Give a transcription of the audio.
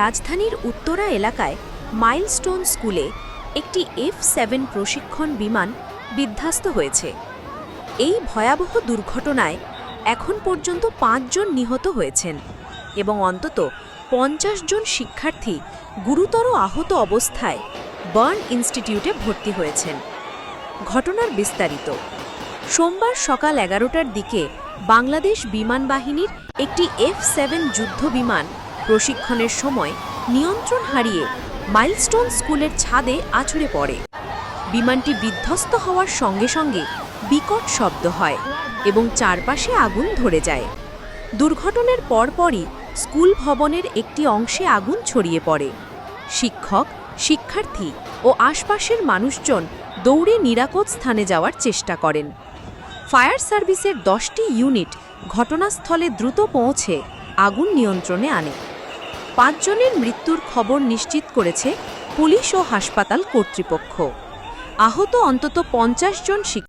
রাজধানীর উত্তরা এলাকায় মাইলস্টোন স্কুলে একটি এফ সেভেন প্রশিক্ষণ বিমান বিধ্বস্ত হয়েছে। এই ভয়াবহ দুর্ঘটনায় এখন পর্যন্ত পাঁচজন নিহত হয়েছেন এবং অন্তত পঞ্চাশ জন শিক্ষার্থী গুরুতর আহত অবস্থায় বার্ন ইনস্টিটিউটে ভর্তি হয়েছেন। ঘটনার বিস্তারিত। সোমবার সকাল এগারোটার দিকে বাংলাদেশ বিমান বাহিনীর একটি এফ সেভেন যুদ্ধ বিমান প্রশিক্ষণের সময় নিয়ন্ত্রণ হারিয়ে মাইলস্টোন স্কুলের ছাদে আছড়ে পড়ে। বিমানটি বিধ্বস্ত হওয়ার সঙ্গে সঙ্গে বিকট শব্দ হয় এবং চারপাশে আগুন ধরে যায়। দুর্ঘটনার পরপরই স্কুল ভবনের একটি অংশে আগুন ছড়িয়ে পড়ে। শিক্ষক, শিক্ষার্থী ও আশপাশের মানুষজন দৌড়ে নিরাপদ স্থানে যাওয়ার চেষ্টা করেন। ফায়ার সার্ভিসের দশটি ইউনিট ঘটনাস্থলে দ্রুত পৌঁছে আগুন নিয়ন্ত্রণে আনে। পাঁচজনের মৃত্যুর খবর নিশ্চিত করেছে পুলিশ ও হাসপাতাল কর্তৃপক্ষ। আহত অন্তত পঞ্চাশ জন